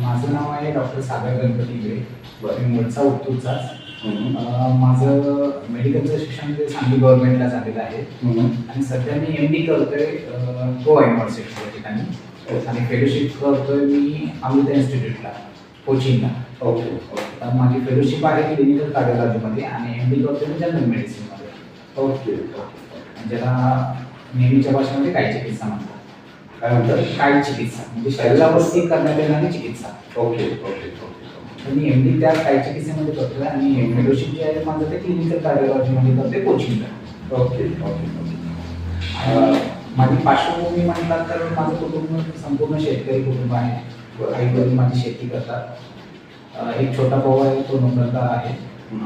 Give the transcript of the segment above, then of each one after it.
माझं नाव आहे डॉक्टर सागर गणपती गिरे. मी मूळचा उत्तूरचाच माझं मेडिकलचं शिक्षण ते सांगली गव्हर्नमेंटला झालेलं आहे. आणि सध्या मी एम डी करतोय गोवा युनिव्हर्सिटी या ठिकाणी. आणि फेलोशिप करतोय मी अमृता इन्स्टिट्यूटला कोचिंगला ओके ओके. तर माझी फेलोशिप आहे क्लिनिकल कार्डिओलॉजीमध्ये आणि एम डी करतोय मी जनरल मेडिसिनमध्ये ओके. ओके ज्याला नेहमीच्या भाषेमध्ये काय चिकित्सा म्हणतात. काय म्हणतात? काय चिकित्सा. म्हणजे शरीरावरती करण्यात येणारी चिकित्सा. ओके ओके ओके मी एम डी त्या काय चिकित्सेमध्ये करतोय आणि फेलोशिप जे आहे माझं ते क्लिनिकल कार्डिओलॉजीमध्ये करतोय कोचिंगला ओके ओके ओके. माझी पार्श्वभूमी म्हटलं तर माझं कुटुंब संपूर्ण शेतकरी कुटुंब आहे. आई वडील माझी शेती करतात. एक छोटा भाऊ आहे तो नोकरदार आहे.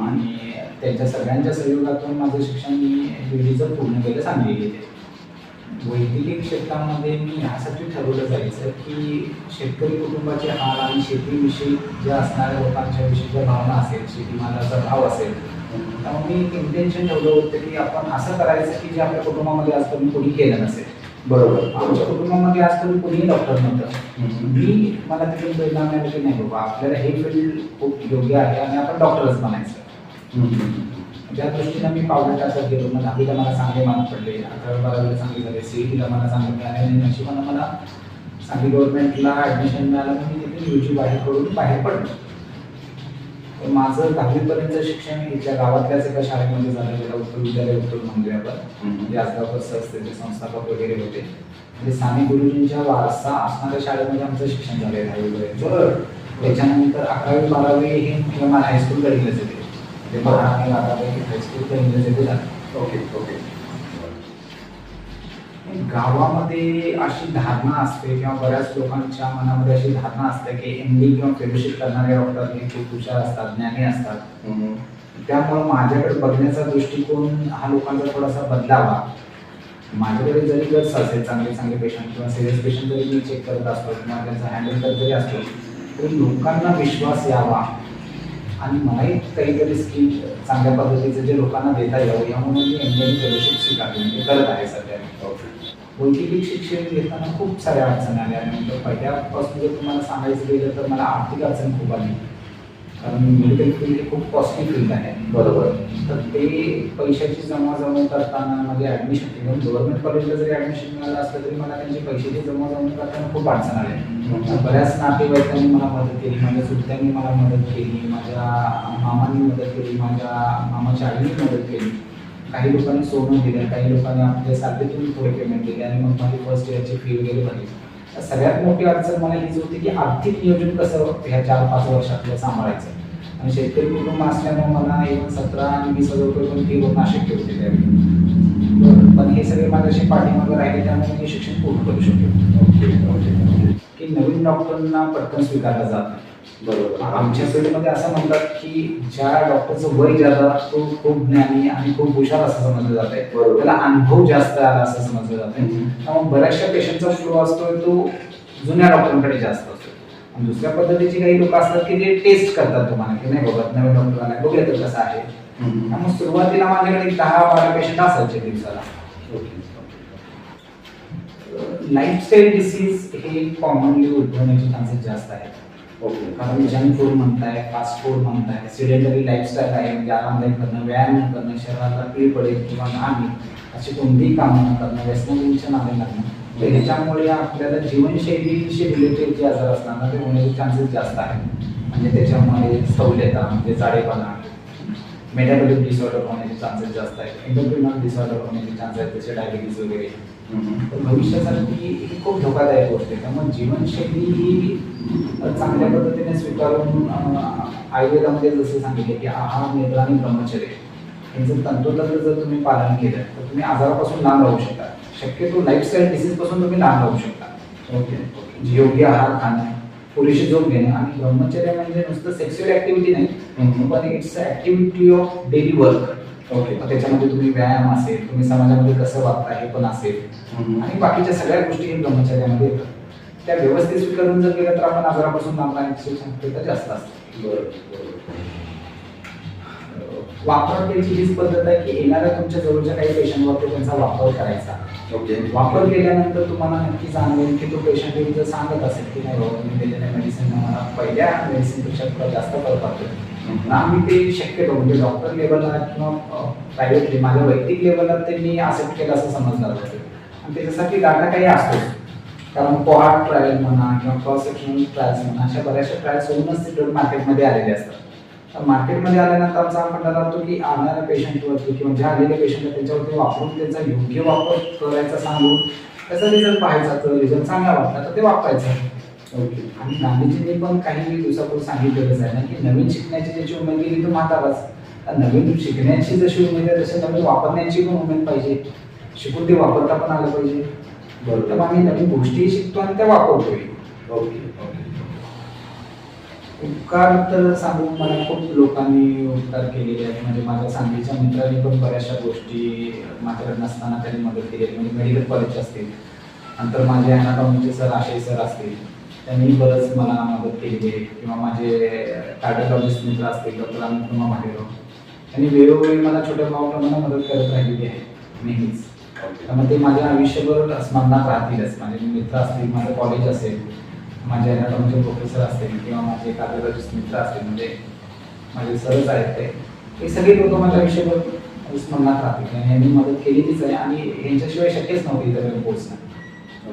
आणि त्यांच्या सगळ्यांच्या सहयोगातून माझं शिक्षण मी विधीचं पूर्ण केलं सांगली येते वैद्यकीय क्षेत्रामध्ये मी ह्यासाठी ठरवलं जायचं की शेतकरी कुटुंबाचे हाल आणि शेतीविषयी ज्या असणाऱ्या लोकांच्या विषयी ज्या भावना असेल शेतीमालाचा भाव असेल त्यामुळे मी इंटेन्शन ठेवलं होतं की आपण असं करायचं की जे आपल्या कुटुंबामध्ये आजपर्यंत कोणी केलं नसेल बरोबर आमच्या कुटुंबामध्ये आजपर्यंत कोणीही डॉक्टर नव्हतं. मी मला तिथून की नाही बाबा आपल्याला हे फील्ड खूप योग्य आहे आणि आपण डॉक्टरच बनायचं. ज्या दृष्टीनं मी पावलं टाकत गेलो मग दहावीला मला चांगले मार्क पडले अकरावी बारावीला चांगले झाले सीईटीला मला चांगले मिळाले आणि नशिबानं मला सांगली गव्हर्नमेंटला ॲडमिशन मिळालं मी तिथे यू जी बाहेर करून बाहेर पडलो. तर माझं दहावीपर्यंत शिक्षण इथल्या गावातल्याच एका शाळेमध्ये झालं ज्याला उत्तर विद्यालय उत्तर मंदिरावर. म्हणजे आजगावकर सर त्याचे संस्थापक वगैरे होते. म्हणजे साने गुरुजींच्या वारसा असणाऱ्या शाळेमध्ये आमचं शिक्षण झालं आहे दहावीपर्यंत. त्याच्यानंतर अकरावी बारावी हे मला हायस्कूल इंग्रज येते म्हणजे बारा आणि बारावी हायस्कूल झालं ओके ओके गावामध्ये अशी धारणा असते किंवा बऱ्याच लोकांच्या मनामध्ये अशी धारणा असते की एम डी किंवा फेलोशिप करणारे डॉक्टर हे खूप हुशार असतात ज्ञानी असतात. त्यामुळं माझ्याकडे बघण्याचा दृष्टिकोन हा लोकांचा थोडासा बदलावा. माझ्याकडे जरी गट्स असेल चांगले चांगले पेशंट किंवा सिरियस पेशंट जरी मी चेक करत असतो किंवा त्यांचा हँडल करत जरी असतो तरी लोकांना विश्वास यावा. आणि मलाही काहीतरी स्किल चांगल्या पद्धतीचं जे लोकांना देता यावं यामुळे मी एम फेलोशिप स्वीकारली. म्हणजे करत आहे सध्या. वैद्यकीय शिक्षण घेताना खूप साऱ्या अडचणी आल्या. म्हणजे पहिल्यापासून जर तुम्हाला सांगायचं गेलं तर मला आर्थिक अडचण खूप आली. कारण मेडिकल फील्ड खूप कॉस्टली फील्ड आहे. बरोबर. तर ते पैशाची जमाजमी करताना म्हणजे ॲडमिशन इव्हन गव्हर्नमेंट कॉलेजला जरी ॲडमिशन मिळालं असलं तरी मला त्यांची पैशाची जमाजमी करताना खूप अडचण आली. बऱ्याच नातेवाईकांनी मला मदत केली. माझ्या चुलत्यांनी मला मदत केली. माझ्या मामांनी मदत केली. माझ्या मामाच्या आईने मदत केली. काही लोकांनी सोनं दिलं काही लोकांनी आपल्या सारखेतून थोडे पेमेंट दिले आणि मग माझी फर्स्ट इयरची फी वगैरे भरली. सगळ्यात मोठी अडचण मला हीच होती की आर्थिक नियोजन कसं ह्या चार पाच वर्षातलं सांभाळायचं. आणि शेतकरी कुटुंब असल्यामुळे मला एक सतरा आणि वीस हजार रुपये पण फी होणं अशक्य होते त्यावेळी. पण हे सगळे माझ्याशी पाठीमागे राहिले त्यामुळे मी शिक्षण पूर्ण करू शकतो की नवीन डॉक्टरना पटकन स्वीकारलं जात नाही. बरोबर. आमच्या फील्डमध्ये असं म्हणतात की ज्या डॉक्टरचं वय ज्यादा तो खूप ज्ञानी आणि खूप हुशार असं समजलं जात आहे. बरोबर. त्याला अनुभव जास्त आला असं समजलं जात आहे. त्यामुळे बऱ्याचशा पेशंटचा फ्लो असतोय तो जुन्या डॉक्टरांकडे जास्त असतो दुसऱ्या पद्धतीची काही लोक असतात की जे टेस्ट करतात तुम्हाला की नाही बाबा नवीन डॉक्टर आला बघूया तर कसं आहे. त्यामुळे सुरुवातीला माझ्याकडे दहा बारा पेशंट असायचे दिवसाला. लाईफस्टाईल डिसीज हे कॉमनली उद्भवण्याचे चान्सेस जास्त आहेत. ओके. कारण जंक फूड म्हणताय फास्ट फूड म्हणताय सिडेंटरी लाईफस्टाईल आहे म्हणजे आरामदायक करणं व्यायाम करणं शरीराला पीळ पडेल किंवा घाम अशी कोणतीही कामं न करणं व्यसनांच्या नावे लागणं तर आपल्याला जीवनशैलीशी रिलेटेड जे आजार असतात ना ते होण्याचे चान्सेस जास्त आहेत. म्हणजे त्याच्यामुळे सवलता म्हणजे जाडेपणा मेटाबॉलिक डिसऑर्डर होण्याचे चान्सेस जास्त आहेत. एंडोक्रिनल डिसऑर्डर होण्याचे चान्सेस आहेत जसे डायबिटीज वगैरे. तर भविष्यासाठी ही खूप धोकादायक गोष्ट आहे. त्यामुळे जीवनशैली ही चांगल्या पद्धतीने स्वीकारून आयुर्वेदामध्ये जसं सांगितले की आहार निद्रा आणि ब्रह्मचर्य यांचं तंतोतंत जर तुम्ही पालन केलं तर तुम्ही आजारापासून लांब राहू शकता. शक्यतो लाईफस्टाईल डिसीजपासून तुम्ही लांब राहू शकता. ओके म्हणजे योग्य आहार खाणं पुरेशी झोप घेणं आणि ब्रह्मचर्य म्हणजे नुसतं सेक्स्युअल ऍक्टिव्हिटी नाही. पण it's activity of daily work okay त्याच्यामध्ये तुम्ही व्यायाम असेल तुम्ही समाजामध्ये कसं वागता हे पण असेल. आणि बाकीच्या सगळ्या गोष्टी हे ब्रह्मचर्यामध्ये येतात. त्या व्यवस्थित स्वीकारून जर केलं तर आपण आजारापासून लांब राहण्याची शक्यता जास्त असते. बरोबर. वापर त्याची हीच पद्धत आहे की येणाऱ्या तुमच्या जवळच्या काही पेशंटवरती त्यांचा वापर करायचा. ओके. वापर केल्यानंतर तुम्हाला नक्की जाणवेल की तो पेशंट जर सांगत असेल की नाही बाबा तुम्ही दिलेल्या मेडिसिन मला पहिल्या मेडिसिनपेक्षा थोडा जास्त फरक पडतो पण आम्ही ते शक्यतो म्हणजे डॉक्टर लेवलला किंवा प्रायव्हेटली माझ्या वैयक्तिक लेवलला ते मी ॲक्सेप्ट केलं असं समजणार होते आणि त्याच्यासाठी डाटा काही असतो कारण कोहार्ट ट्रायल म्हणा किंवा क्रॉस सेक्शनल ट्रायल्स म्हणा अशा बऱ्याचशा ट्रायल्स होऊनच ते मार्केटमध्ये आलेले असतात. तर मार्केटमध्ये आल्यानंतर आमचा फंडा राहतो की आणणाऱ्या पेशंटवरती किंवा ज्या आलेल्या पेशंट त्यांच्यावरती वापरून त्यांचा योग्य वापर करायचा सांगून त्याचा रिझल्ट पाहायचा तर रिझल्ट चांगला वाटला तर ते वापरायचं. ओके आणि गांधीजींनी पण काही दिवसापूर्वी सांगितलेलंच आहे ना की नवीन शिकण्याची ज्याची उमेद गेली तो म्हाताराच. तर नवीन शिकण्याची जशी उमेद आहे तशी नवीन वापरण्याची पण उमेद पाहिजे. शिकून ते वापरता पण आलं पाहिजे. बरोबर. आम्ही नवीन गोष्टी शिकतो आणि त्या वापरतोय. ओके ओके उपकार तर सांगून मला खूप लोकांनी उपकार केलेले आहेत. म्हणजे माझ्या सांगलीच्या मित्रांनी पण बऱ्याचशा गोष्टी माझ्याकडे नसताना त्यांनी मदत केली आहे म्हणजे मेडिकल कॉलेज असतील नंतर माझे अनाटॉमीचे सर आशय सर असतील त्यांनी बरंच मला मदत केली आहे. किंवा माझे कार्डिओलॉजिस्ट मित्र असतील डॉक्टर कुमार महादेव त्यांनी वेळोवेळी मला छोट्या प्रमाणात मदत करत राहिलेली आहे नेहमीच. त्यामुळे ते माझ्या आयुष्यभर स्मरणात राहतीलच. माझे मित्र असतील माझं कॉलेज असेल माझे अनाटॉमीचे प्रोफेसर असतील किंवा माझे कार्डिओलॉजिस्ट मित्र असतील म्हणजे माझे सरच आहेत ते हे सगळे लोक माझ्या विषयावर स्मरणात राहतील आणि यांनी मदत केलेलीच आहे आणि यांच्याशिवाय शक्यच नव्हती इथं पोहोचणं.